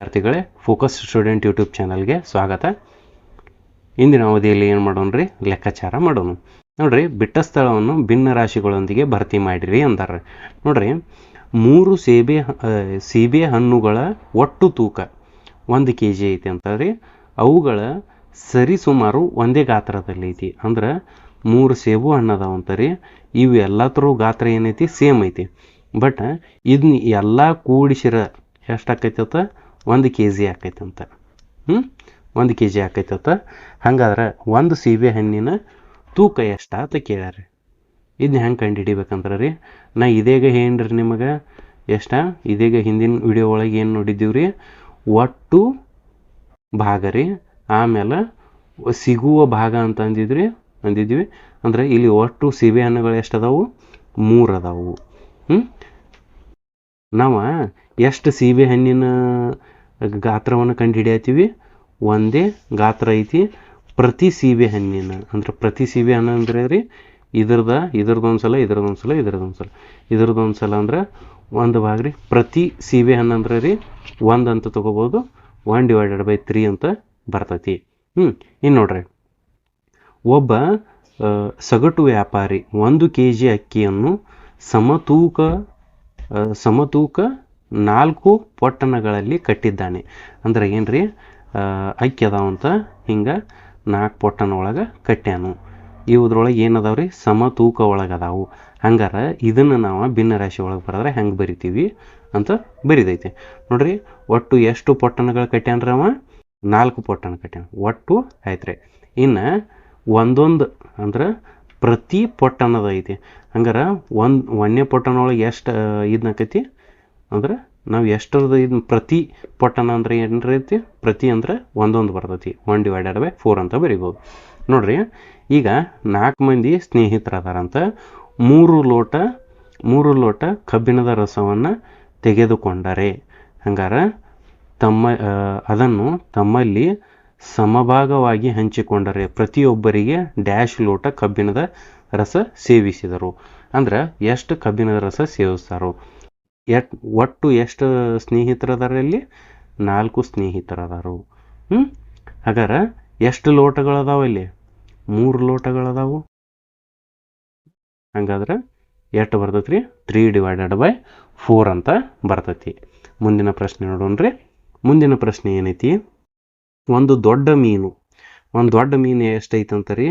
ವಿದ್ಯಾರ್ಥಿಗಳೇ focus student YouTube ಚಾನಲ್ಗೆ ಸ್ವಾಗತ. ಇಂದಿನ ಅವಧಿಯಲ್ಲಿ ಏನು ಮಾಡೋಣ ರೀ? ಲೆಕ್ಕಾಚಾರ ಮಾಡೋಣ. ನೋಡ್ರಿ ಬಿಟ್ಟ ಸ್ಥಳವನ್ನು ಭಿನ್ನ ರಾಶಿಗಳೊಂದಿಗೆ ಭರ್ತಿ ಮಾಡಿರಿ ಅಂತಾರೆ ನೋಡ್ರಿ, ಮೂರು ಸೇಬೆ ಸೀಬೆ ಹಣ್ಣುಗಳ ಒಟ್ಟು ತೂಕ ಒಂದು ಕೆ ಜಿ ಐತಿ ಅಂತಾರೆ ಅವುಗಳ ಸರಿಸುಮಾರು ಒಂದೇ ಗಾತ್ರದಲ್ಲಿ ಐತಿ. ಅಂದ್ರೆ, ಮೂರು ಸೇಬು ಹಣ್ಣು ಅಂತಾರೆ ಇವು ಎಲ್ಲತ್ರ ಗಾತ್ರ ಏನೈತಿ? ಸೇಮ್ ಐತಿ. ಬಟ್ ಇದನ್ನ ಎಲ್ಲ ಕೂಡಿಸಿರ ಎಷ್ಟು ಆಕೈತತ್ತ ಒಂದು ಕೆ ಜಿ ಆಕೈತಂತ ಹ್ಞೂ ಒಂದು ಕೆ ಜಿ ಆಕೈತತ್ತ ಹಂಗಾದ್ರೆ ಒಂದು ಸೀಬೆ ಹಣ್ಣಿನ ತೂಕ ಎಷ್ಟು ಅಂತ ಕೇಳ್ಯಾರ ಇದನ್ನ ಹೆಂಗೆ ಕಂಡು ಹಿಡಿಬೇಕಂದ್ರೆ ರೀ? ನಾ ಇದೀಗ ಏನ್ರಿ ನಿಮಗೆ. ಎಷ್ಟ? ಇದೀಗ ಹಿಂದಿನ ವಿಡಿಯೋ ಒಳಗೆ ಏನು ನೋಡಿದ್ದೀವಿ ರೀ ಒಟ್ಟು ಭಾಗ ರೀ. ಆಮೇಲೆ ಸಿಗುವ ಭಾಗ ಅಂತ ಅಂದಿದ್ರಿ, ಅಂದಿದ್ವಿ. ಅಂದರೆ ಇಲ್ಲಿ ಒಟ್ಟು ಸೀಬೆ ಹಣ್ಣುಗಳು ಎಷ್ಟು ಅದಾವು? ಮೂರು ಅದಾವು. ಹ್ಞೂ ನಾವು ಎಷ್ಟು ಸೀಬೆ ಹಣ್ಣಿನ ಗಾತ್ರವನ್ನು ಕಂಡು ಹಿಡಿಯತ್ತೀವಿ ಒಂದೇ ಗಾತ್ರ ಐತಿ ಪ್ರತಿ ಸೀಬೆ ಹಣ್ಣಿನ. ಅಂದ್ರೆ ಪ್ರತಿ ಸೀಬೆ ಹಣ್ಣು ಅಂದ್ರೆ ರೀ ಇದ್ರದ ಇದ್ರದ್ದೊಂದು ಸಲ ಇದ್ರದ್ದೊಂದು ಸಲ ಇದ್ರದ್ದೊಂದು ಸಲ ಅಂದ್ರೆ ಒಂದು ಭಾಗ ರೀ ಪ್ರತಿ ಸೀಬೆ ಹಣ್ಣು ಅಂದ್ರೆ ರೀ ಒಂದು ಅಂತ ತೊಗೋಬೋದು. ಒನ್ ಡಿವೈಡೆಡ್ ಬೈ ತ್ರೀ ಅಂತ ಬರ್ತೈತಿ. ಹ್ಞೂ ಇನ್ನು ನೋಡ್ರಿ. ಒಬ್ಬ ಸಗಟು ವ್ಯಾಪಾರಿ ಒಂದು ಕೆ ಜಿ ಅಕ್ಕಿಯನ್ನು ಸಮತೂಕ ಸಮತೂಕ ನಾಲ್ಕು ಪೊಟ್ಟಣಗಳಲ್ಲಿ ಕಟ್ಟಿದ್ದಾನೆ. ಅಂದ್ರೆ ಏನ್ರಿ? ರೀ ಅಕ್ಕಿ ಅದಾವಂತ ಹಿಂಗೆ ನಾಲ್ಕು ಪೊಟ್ಟಣ ಒಳಗೆ ಕಟ್ಟ್ಯಾನು. ಇವುದ್ರೊಳಗೆ ಏನದಾವ ರೀ ಸಮತೂಕ ಒಳಗೆ ಅದಾವು. ಹಂಗಾರೆ ಇದನ್ನು ನಾವು ಭಿನ್ನ ರಾಶಿ ಒಳಗೆ ಬರೆದ್ರೆ ಹೆಂಗೆ ಬರಿತೀವಿ ಅಂತ ಬರಿದೈತೆ. ನೋಡ್ರಿ, ಒಟ್ಟು ಎಷ್ಟು ಪೊಟ್ಟಣಗಳು ಕಟ್ಟ್ಯಾನ್ರಿ ಅವ? ನಾಲ್ಕು ಪೊಟ್ಟಣ ಕಟ್ಟ್ಯಾನ. ಒಟ್ಟು ಆಯ್ತು ರೀ ಇನ್ನು ಒಂದೊಂದು ಅಂದ್ರೆ ಪ್ರತಿ ಪೊಟ್ಟಣದ ಐತಿ. ಹಂಗಾರೆ ಒಂದು ಒಂದನೇ ಪೊಟ್ಟಣ ಒಳಗೆ ಎಷ್ಟು ಇದನ್ನಕೈತಿ ಅಂದ್ರೆ ನಾವು ಎಷ್ಟರದ್ದು ಇದು ಪ್ರತಿ ಪೊಟ್ಟಣ ಅಂದ್ರೆ ಏನು ರೀತಿ? ಪ್ರತಿ ಅಂದ್ರೆ ಒಂದೊಂದು ಬರ್ತೈತಿ. ಒನ್ ಡಿವೈಡೆಡ್ ಬೈ ಫೋರ್ ಅಂತ ಬರಿಬೋದು. ನೋಡ್ರಿ, ಈಗ ನಾಲ್ಕು ಮಂದಿ ಸ್ನೇಹಿತರದಾರಂತ ಮೂರು ಲೋಟ ಮೂರು ಲೋಟ ಕಬ್ಬಿಣದ ರಸವನ್ನು ತೆಗೆದುಕೊಂಡರೆ, ಹಂಗಾರ ತಮ್ಮ ಅದನ್ನು ತಮ್ಮಲ್ಲಿ ಸಮಭಾಗವಾಗಿ ಹಂಚಿಕೊಂಡರೆ ಪ್ರತಿಯೊಬ್ಬರಿಗೆ ಡ್ಯಾಶ್ ಲೋಟ ಕಬ್ಬಿಣದ ರಸ ಸೇವಿಸಿದರು. ಅಂದ್ರೆ ಎಷ್ಟು ಕಬ್ಬಿಣದ ರಸ ಸೇವಿಸ್ತಾರೋ. ಎಟ್, ಒಟ್ಟು ಎಷ್ಟು ಸ್ನೇಹಿತರದಾರಲ್ಲಿ? ನಾಲ್ಕು ಸ್ನೇಹಿತರದಾರು. ಹ್ಞೂ ಹಾಗಾದ್ರೆ ಎಷ್ಟು ಲೋಟಗಳದಾವ ಇಲ್ಲಿ? ಮೂರು ಲೋಟಗಳದಾವು? ಹಂಗಾದ್ರೆ ಎಷ್ಟು ಬರ್ತೈತಿ ರೀ ತ್ರೀ ಡಿವೈಡೆಡ್ ಬೈ ಫೋರ್ ಅಂತ ಬರ್ತೈತಿ. ಮುಂದಿನ ಪ್ರಶ್ನೆ ನೋಡೋಣ್ರಿ. ಮುಂದಿನ ಪ್ರಶ್ನೆ ಏನೈತಿ? ಒಂದು ದೊಡ್ಡ ಮೀನು. ಒಂದು ದೊಡ್ಡ ಮೀನು ಎಷ್ಟೈತಂತ ರೀ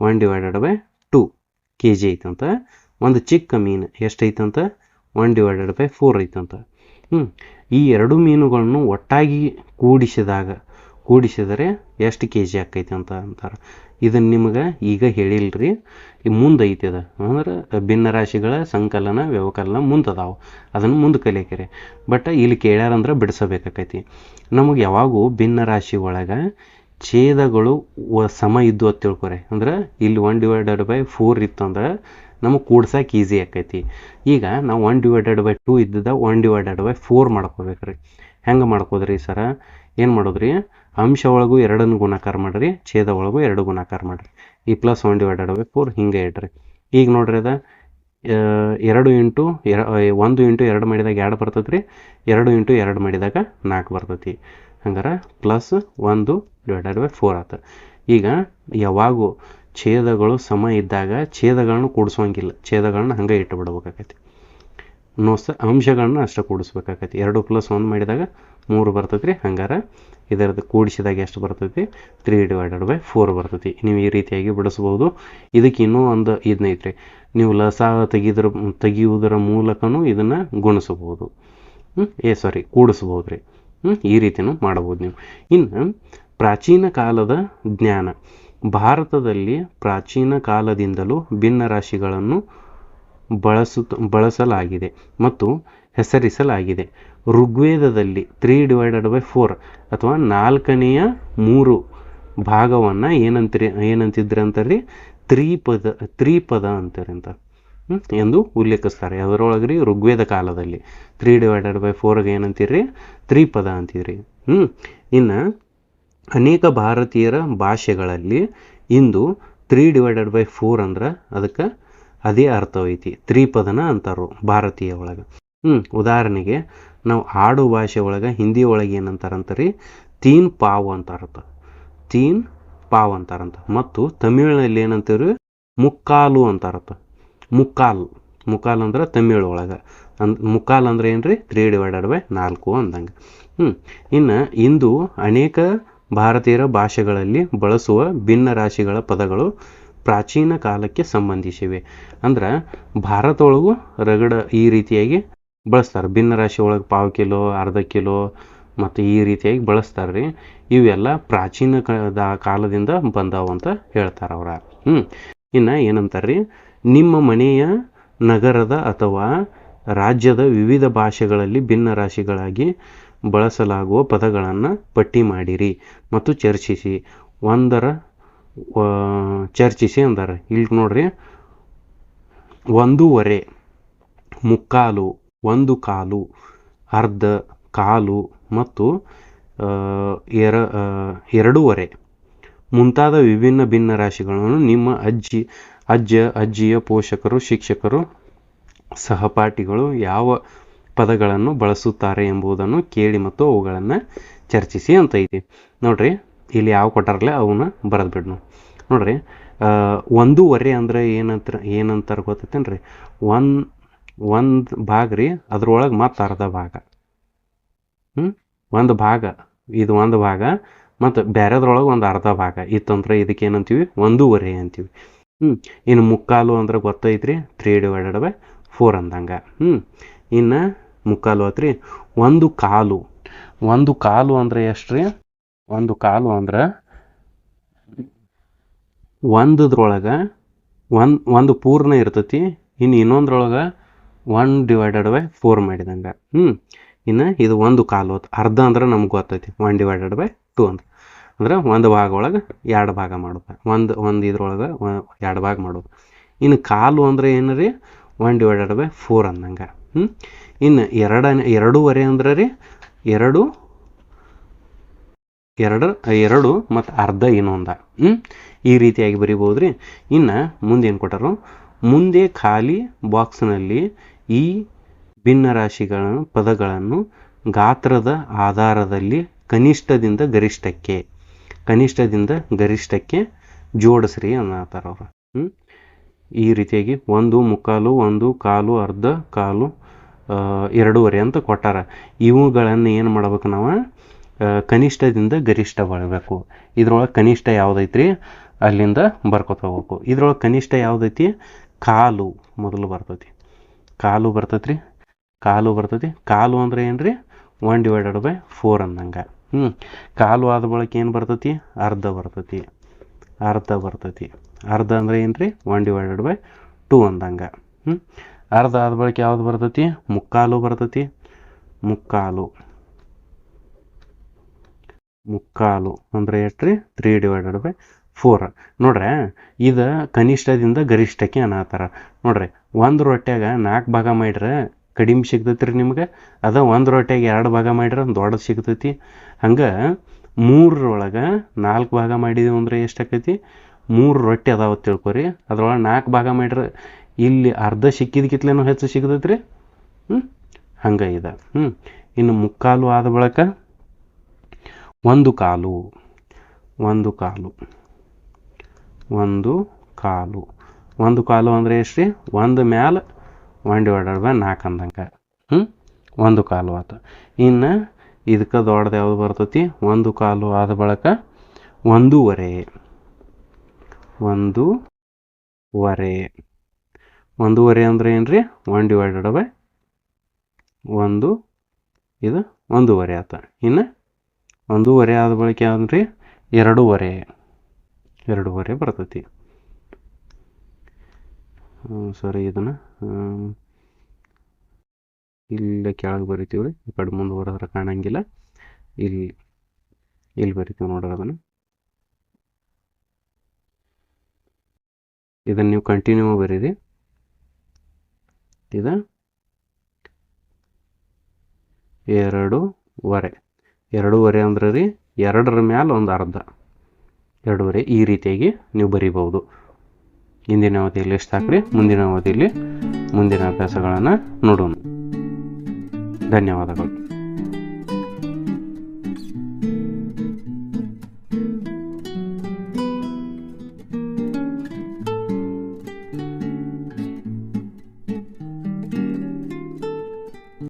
one divided by two K G ಐತಂತ. ಒಂದು ಚಿಕ್ಕ ಮೀನು ಎಷ್ಟೈತಂತ? ಒನ್ ಡಿವೈಡೆಡ್ ಬೈ ಫೋರ್ ಐತಂತ. ಹ್ಞೂ ಈ ಎರಡು ಮೀನುಗಳನ್ನು ಒಟ್ಟಾಗಿ ಕೂಡಿಸಿದಾಗ, ಕೂಡಿಸಿದರೆ ಎಷ್ಟು ಕೆ ಜಿ ಆಕೈತಿ ಅಂತ ಅಂತಾರೆ. ಇದನ್ನು ನಿಮಗೆ ಈಗ ಹೇಳಿಲ್ರಿ. ಮುಂದೆ ಐತಿ ಅದ. ಅಂದ್ರೆ ಭಿನ್ನ ರಾಶಿಗಳ ಸಂಕಲನ, ವ್ಯವಕಲನ ಮುಂದೆ ಅದನ್ನು ಮುಂದೆ ಕಲಿಯಕ್ಕೆ ಬಟ್ ಇಲ್ಲಿ ಕೇಳ್ಯಾರಂದ್ರೆ ಬಿಡಿಸಬೇಕಾಕೈತಿ. ನಮಗೆ ಯಾವಾಗೂ ಭಿನ್ನ ರಾಶಿ ಒಳಗೆ ಛೇದಗಳು ಸಮ ಇದ್ದು ಅಂತ ತಿಳ್ಕೊರಿ. ಅಂದ್ರೆ ಇಲ್ಲಿ ಒನ್ ಡಿವೈಡೆಡ್ ಬೈ ಫೋರ್ ಇತ್ತಂದ್ರೆ ನಮಗೆ ಕೂಡ್ಸಕ್ಕೆ ಈಸಿ ಆಕೈತಿ. ಈಗ ನಾವು ಒನ್ ಡಿವೈಡೆಡ್ ಬೈ ಟೂ ಇದ್ದದ ಒನ್ ಡಿವೈಡೆಡ್ ಬೈ ಫೋರ್ ಮಾಡ್ಕೋಬೇಕ್ರಿ. ಹೆಂಗೆ ಮಾಡ್ಕೋದ್ರಿ ಸರ? ಏನು ಮಾಡೋದ್ರಿ? ಅಂಶ ಒಳಗೂ ಎರಡನ್ನು ಗುಣಾಕಾರ ಮಾಡಿರಿ, ಛೇದ ಒಳಗೂ ಎರಡು ಗುಣಾಕಾರ ಮಾಡಿರಿ. ಈ plus one divided by four ಹಿಂಗೆ ಇಡ್ರಿ. ಈಗ ನೋಡ್ರಿ ಅದ ಎರಡು ಇಂಟು ಎರ ಒಂದು ಇಂಟು ಎರಡು ಮಾಡಿದಾಗ ಎರಡು ಬರ್ತೈತೆ ರೀ ಎರಡು ಇಂಟು ಎರಡು ಮಾಡಿದಾಗ ನಾಲ್ಕು ಬರ್ತೈತಿ. ಹಂಗಾರೆ ಪ್ಲಸ್ ಒಂದು ಡಿವೈಡೆಡ್ ಬೈ ಫೋರ್ ಆತ. ಈಗ ಯಾವಾಗೂ ಛೇದಗಳು ಸಮ ಇದ್ದಾಗ ಛೇದಗಳನ್ನು ಕೂಡಿಸೋಂಗಿಲ್ಲ ಛೇದಗಳನ್ನು ಹಂಗೆ ಇಟ್ಟು ಬಿಡ್ಬೇಕಾಕೈತಿ ನೋಸ ಅಂಶಗಳನ್ನ ಅಷ್ಟೇ ಕೂಡಿಸ್ಬೇಕಾಕೈತಿ. ಎರಡು ಪ್ಲಸ್ ಒಂದು ಮಾಡಿದಾಗ ಮೂರು ಬರ್ತೈತಿ ರೀ ಹಂಗಾರೆ ಇದರದ್ದು ಕೂಡಿಸಿದಾಗ ಎಷ್ಟು ಬರ್ತೈತಿ? ತ್ರೀ ಡಿವೈಡೆಡ್ ಬೈ ಫೋರ್ ಬರ್ತೈತಿ. ನೀವು ಈ ರೀತಿಯಾಗಿ ಬಿಡಿಸ್ಬೋದು. ಇದಕ್ಕೆ ಇನ್ನೂ ಒಂದು ಇದನ್ನೈತ್ರಿ ನೀವು ಲಸ ತೆಗೆದ್ರ, ತೆಗೆಯುವುದರ ಮೂಲಕನೂ ಇದನ್ನು ಗುಣಿಸ್ಬೋದು ಏ ಸಾರಿ ಕೂಡಿಸ್ಬೋದು ರೀ ಈ ರೀತಿಯೂ ಮಾಡ್ಬೋದು ನೀವು. ಇನ್ನು ಪ್ರಾಚೀನ ಕಾಲದ ಜ್ಞಾನ. ಭಾರತದಲ್ಲಿ ಪ್ರಾಚೀನ ಕಾಲದಿಂದಲೂ ಭಿನ್ನ ರಾಶಿಗಳನ್ನು ಬಳಸುತ್ತ ಬಳಸಲಾಗಿದೆ ಮತ್ತು ಹೆಸರಿಸಲಾಗಿದೆ. ಋಗ್ವೇದದಲ್ಲಿ ತ್ರೀ ಡಿವೈಡೆಡ್ ಬೈ ಫೋರ್ ಅಥವಾ ನಾಲ್ಕನೆಯ ಮೂರು ಭಾಗವನ್ನು ಏನಂತೀರಿ, ಏನಂತಿದ್ರೆ ಅಂತಾರ್ರಿ ತ್ರಿಪದ ತ್ರಿಪದ ಅಂತಾರೆ ಅಂತ? ಎಂದು ಉಲ್ಲೇಖಿಸ್ತಾರೆ. ಅದರೊಳಗೆ ರೀ ಋಗ್ವೇದ ಕಾಲದಲ್ಲಿ ತ್ರೀ ಡಿವೈಡೆಡ್ ಬೈ ಫೋರ್ಗೆ ಏನಂತೀರಿ ತ್ರಿಪದ ಅಂತಿದ್ರಿ. ಹ್ಞೂ ಇನ್ನು ಅನೇಕ ಭಾರತೀಯರ ಭಾಷೆಗಳಲ್ಲಿ ಇಂದು ತ್ರೀ ಡಿವೈಡೆಡ್ ಬೈ ಫೋರ್ ಅಂದ್ರೆ ಅದಕ್ಕೆ ಅದೇ ಅರ್ಥವೈತಿ. ತ್ರಿಪದನ ಅಂತಾರು ಭಾರತೀಯ ಒಳಗೆ. ಹ್ಞೂ ಉದಾಹರಣೆಗೆ ನಾವು ಆಡು ಭಾಷೆ ಒಳಗೆ ಹಿಂದಿ ಒಳಗೆ ಏನಂತಾರಂತ ರೀ ತೀನ್ ಪಾವ್ ಅಂತಾರತ್ತ ತೀನ್ ಪಾವ್ ಅಂತಾರಂತ. ಮತ್ತು ತಮಿಳಿನಲ್ಲಿ ಏನಂತೀವಿ ಮುಕ್ಕಾಲು ಅಂತಾರತ್ತ ಮುಕ್ಕಾಲು. ಮುಕ್ಕಾಲು ಅಂದ್ರೆ ತಮಿಳ್ ಒಳಗೆ. ಅಂದ್ ಮುಕ್ಕಾಲು ಅಂದ್ರೆ ಏನು ರೀ ತ್ರೀ ಡಿವೈಡೆಡ್ ಬೈ ನಾಲ್ಕು ಅಂದಂಗೆ. ಹ್ಞೂ ಇನ್ನು ಇಂದು ಅನೇಕ ಭಾರತೀಯರ ಭಾಷೆಗಳಲ್ಲಿ ಬಳಸುವ ಭಿನ್ನ ರಾಶಿಗಳ ಪದಗಳು ಪ್ರಾಚೀನ ಕಾಲಕ್ಕೆ ಸಂಬಂಧಿಸಿವೆ. ಅಂದ್ರೆ ಭಾರತ ಒಳಗೂ ರಗಡ ಈ ರೀತಿಯಾಗಿ ಬಳಸ್ತಾರೆ. ಭಿನ್ನ ರಾಶಿ ಒಳಗೆ ಪಾವು ಕಿಲೋ, ಅರ್ಧ ಕಿಲೋ ಮತ್ತು ಈ ರೀತಿಯಾಗಿ ಬಳಸ್ತಾರೆ ರೀ. ಇವೆಲ್ಲ ಪ್ರಾಚೀನ ಕಾಲದಿಂದ ಬಂದಾವು ಅಂತ ಹೇಳ್ತಾರೆ ಅವ್ರ. ಹ್ಞೂ ಇನ್ನು ಏನಂತಾರೆ ರೀ? ನಿಮ್ಮ ಮನೆಯ ನಗರದ ಅಥವಾ ರಾಜ್ಯದ ವಿವಿಧ ಭಾಷೆಗಳಲ್ಲಿ ಭಿನ್ನ ರಾಶಿಗಳಾಗಿ ಬಳಸಲಾಗುವ ಪದಗಳನ್ನು ಪಟ್ಟಿ ಮಾಡಿರಿ ಮತ್ತು ಚರ್ಚಿಸಿ. ಒಂದರ ಚರ್ಚಿಸಿ ಅಂದರೆ. ಇಲ್ಲಿ ನೋಡ್ರಿ. ಒಂದೂವರೆ ಮುಕ್ಕಾಲು, ಒಂದು ಕಾಲು, ಅರ್ಧ, ಕಾಲು ಮತ್ತು ಎರ ಎರಡೂವರೆ ಮುಂತಾದ ವಿಭಿನ್ನ ಭಿನ್ನ ರಾಶಿಗಳನ್ನು ನಿಮ್ಮ ಅಜ್ಜಿ, ಅಜ್ಜ, ಅಜ್ಜಿಯ ಪೋಷಕರು, ಶಿಕ್ಷಕರು, ಸಹಪಾಠಿಗಳು ಯಾವ ಪದಗಳನ್ನು ಬಳಸುತ್ತಾರೆ ಎಂಬುದನ್ನು ಕೇಳಿ ಮತ್ತು ಅವುಗಳನ್ನು ಚರ್ಚಿಸಿ ಅಂತ ಇದೆ. ನೋಡ್ರಿ, ಇಲ್ಲಿ ಯಾವ ಕೊಟ್ಟಾರಲ್ಲ, ಅವನ್ನ ಬರೆದು ನಾವು ನೋಡ್ರಿ ಒಂದೂವರೆ ಅಂದ್ರೆ ಏನಂತ ಏನಂತ ಗೊತ್ತೈತೇನ್ರಿ? ಒಂದು ಒಂದು ಭಾಗ ರೀ, ಅದ್ರೊಳಗೆ ಮತ್ತೆ ಅರ್ಧ ಭಾಗ. ಹ್ಞೂ ಒಂದು ಭಾಗ, ಇದು ಒಂದು ಭಾಗ, ಮತ್ತು ಬೇರೆದ್ರೊಳಗೆ ಒಂದು ಅರ್ಧ ಭಾಗ. ಇತ್ತಂದ್ರೆ ಇದಕ್ಕೆ ಏನಂತೀವಿ? ಒಂದೂವರೆ ಅಂತೀವಿ. ಹ್ಞೂ ಇನ್ನು ಮುಕ್ಕಾಲು ಅಂದ್ರೆ ಗೊತ್ತೈತ್ರಿ? ತ್ರೀ ಡಿವೈಡೆಡ್ ಬೈ ಫೋರ್ ಅಂದಂಗೆ. ಹ್ಞೂ ಇನ್ನು ಮುಕ್ಕಾಲು ಆತ್ರಿ? ಒಂದು ಕಾಲು. ಒಂದು ಕಾಲು ಅಂದ್ರೆ ಎಷ್ಟು ರೀ ಒಂದು ಕಾಲು ಅಂದ್ರೆ ಒಂದದ್ರೊಳಗೆ ಒಂದು ಒಂದು ಪೂರ್ಣ ಇರ್ತತಿ ಇನ್ನು ಇನ್ನೊಂದ್ರೊಳಗೆ ಒನ್ ಡಿವೈಡೆಡ್ ಬೈ ಫೋರ್ ಮಾಡಿದಂಗೆ. ಹ್ಞೂ ಇನ್ನು ಇದು ಒಂದು ಕಾಲು ಹೊತ್ತು ಅರ್ಧ ಅಂದ್ರೆ ನಮ್ಗೆ ಗೊತ್ತೈತಿ. ಒನ್ ಡಿವೈಡೆಡ್ ಬೈ ಟೂ ಅಂತ ಅಂದ್ರೆ ಒಂದು ಭಾಗ ಒಳಗೆ ಎರಡು ಭಾಗ ಮಾಡೋದು. ಒಂದು ಒಂದು ಇದ್ರೊಳಗೆ ಎರಡು ಭಾಗ ಮಾಡೋದು. ಇನ್ನು ಕಾಲು ಅಂದ್ರೆ ಏನು ರೀ ಒನ್ ಡಿವೈಡೆಡ್ ಬೈ ಫೋರ್ ಅಂದಂಗೆ. ಹ್ಞೂ ಇನ್ನು ಎರಡನೇ, ಎರಡೂವರೆ ಅಂದ್ರೆ ರೀ? ಎರಡು ಎರಡು ಎರಡು ಮತ್ತು ಅರ್ಧ ಇನ್ನೊಂದ. ಹ್ಞೂ ಈ ರೀತಿಯಾಗಿ ಬರಿಬೋದು ರೀ. ಇನ್ನು ಮುಂದೇನು ಏನು ಕೊಟ್ಟರು? ಮುಂದೆ ಖಾಲಿ ಬಾಕ್ಸ್ನಲ್ಲಿ ಈ ಭಿನ್ನ ರಾಶಿಗಳ ಪದಗಳನ್ನು ಗಾತ್ರದ ಆಧಾರದಲ್ಲಿ ಕನಿಷ್ಠದಿಂದ ಗರಿಷ್ಠಕ್ಕೆ ಕನಿಷ್ಠದಿಂದ ಗರಿಷ್ಠಕ್ಕೆ ಜೋಡಿಸ್ರಿ ಅನ್ನತ್ತಾರ ಅವರು ಹ್ಞೂ ಈ ರೀತಿಯಾಗಿ ಒಂದು, ಮುಕ್ಕಾಲು, ಒಂದು, ಕಾಲು, ಅರ್ಧ, ಕಾಲು ಎರಡೂವರೆ ಅಂತ ಕೊಟ್ಟಾರ. ಇವುಗಳನ್ನು ಏನು ಮಾಡ್ಬೇಕು ನಾವು? ಕನಿಷ್ಠದಿಂದ ಗರಿಷ್ಠ ಬರಬೇಕು ಇದ್ರೊಳಗೆ ಕನಿಷ್ಠ ಯಾವುದೈತ್ರಿ? ಅಲ್ಲಿಂದ ಬರ್ಕೊತ ಹೋಗ್ಬೇಕು. ಇದ್ರೊಳಗೆ ಕನಿಷ್ಠ ಯಾವುದೈತಿ? ಕಾಲು ಮೊದಲು ಬರ್ತೈತಿ. ಕಾಲು ಬರ್ತೈತ್ರಿ? ಕಾಲು ಬರ್ತೈತಿ. ಕಾಲು ಅಂದ್ರೆ ರೀ ಒನ್ ಡಿವೈಡೆಡ್ ಬೈ ಫೋರ್ ಅಂದಂಗೆ. ಹ್ಞೂ ಕಾಲು ಆದ ಬಳಿಕ ಏನು ಬರ್ತೈತಿ? ಅರ್ಧ ಬರ್ತೈತಿ. ಅರ್ಧ ಬರ್ತೈತಿ. ಅರ್ಧ ಅಂದರೆ ಏನು ರೀ ಒನ್ ಡಿವೈಡೆಡ್ ಬೈ ಟೂ ಅಂದಂಗೆ. ಹ್ಞೂ ಅರ್ಧ ಆದ ಬಳಿಕ ಯಾವ್ದು ಬರ್ತೈತಿ? ಮುಕ್ಕಾಲು ಬರ್ತೈತಿ. ಮುಕ್ಕಾಲು. ಮುಕ್ಕಾಲು ಅಂದ್ರೆ ಎಷ್ಟ್ರಿ? ತ್ರೀ ಡಿವೈಡೆಡ್ ಬೈ ಫೋರ್ ನೋಡ್ರೆ, ಇದು ಕನಿಷ್ಠದಿಂದ ಗರಿಷ್ಠಕ್ಕೆ ಅನ್ನತ್ತಾರ ನೋಡ್ರಿ, ಒಂದು ರೊಟ್ಯಾಗ ನಾಲ್ಕು ಭಾಗ ಮಾಡಿದ್ರೆ ಕಡಿಮೆ ಸಿಗ್ತೈತಿ ರೀ ನಿಮ್ಗೆ? ಅದ ಒಂದು ರೊಟ್ಯಾಗ ಎರಡು ಭಾಗ ಮಾಡಿದ್ರೆ ದೊಡ್ಡ ಸಿಗ್ತೈತಿ. ಹಂಗೆ ಮೂರರೊಳಗೆ ನಾಲ್ಕು ಭಾಗ ಮಾಡಿದೀವಿ ಅಂದ್ರೆ ಎಷ್ಟಾಕೈತಿ ಮೂರು ರೊಟ್ಟಿ ಅದಾವ ತಿಳ್ಕೊರಿ. ಅದ್ರೊಳಗೆ ನಾಲ್ಕು ಭಾಗ ಮಾಡಿದ್ರೆ ಇಲ್ಲಿ ಅರ್ಧ ಸಿಕ್ಕಿದ್ಕಿತ್ಲೇನೋ ಹೆಚ್ಚು ಸಿಗ್ತೈತಿ ರೀ ಹ್ಞೂ ಹಂಗೆ ಇದೆ. ಹ್ಞೂ ಇನ್ನು ಮುಕ್ಕಾಲು ಆದ ಬಳಿಕ ಒಂದು ಕಾಲು. ಒಂದು ಕಾಲು. ಒಂದು ಕಾಲು. ಒಂದು ಕಾಲು ಅಂದರೆ ಎಷ್ಟು ರೀ ಒಂದು ಮ್ಯಾಲ ಒನ್ ಡಿವೈಡೆಡ್ ಬೈ ನಾಲ್ಕು ಅಂದಂಗೆ. ಹ್ಞೂ ಒಂದು ಕಾಲು ಆತು. ಇನ್ನು ಇದಕ್ಕೆ ದೊಡ್ಡದು ಯಾವುದು ಬರ್ತೈತಿ? ಒಂದು ಕಾಲು ಆದ ಬಳಿಕ ಒಂದೂವರೆ. ಒಂದೂವರೆ. ಒಂದೂವರೆ ಅಂದ್ರೆ ಏನು ರೀ ಒನ್ ಡಿವೈಡೆಡ್ ಬೈ ಒಂದು. ಇದು ಒಂದೂವರೆ ಆತ. ಇನ್ನು ಒಂದೂವರೆ ಆದ ಬಳಿಕ ಅಂದ್ರಿ ಎರಡೂವರೆ. ಎರಡೂವರೆ ಬರ್ತೈತಿ. ಸರಿ ಇದನ್ನು ಇಲ್ಲೇ ಕೆಳಗೆ ಬರಿತೀವಿ ಈ ಕಡೆ ಮುಂದೆ ಬರೋದ್ರೆ ಕಾಣಂಗಿಲ್ಲ. ಇಲ್ಲಿ ಇಲ್ಲಿ ಬರಿತೀವಿ ನೋಡ್ರಿ ಅದನ್ನು. ಇದನ್ನು ನೀವು ಕಂಟಿನ್ಯೂ ಬರೀರಿ. ಇದು ಎರಡೂವರೆ ಎರಡೂವರೆ ಅಂದ್ರೆ ರೀ ಎರಡರ ಮ್ಯಾಲ ಒಂದು ಅರ್ಧ. ಎರಡೂವರೆ ಈ ರೀತಿಯಾಗಿ ನೀವು ಬರಿಬಹುದು. ಇಂದಿನ ಅವಧಿಯಲ್ಲಿ ಎಷ್ಟು ಹಾಕ್ರಿ? ಮುಂದಿನ ಅವಧಿಯಲ್ಲಿ ಮುಂದಿನ ಅಭ್ಯಾಸಗಳನ್ನು ನೋಡೋಣ. ಧನ್ಯವಾದಗಳು.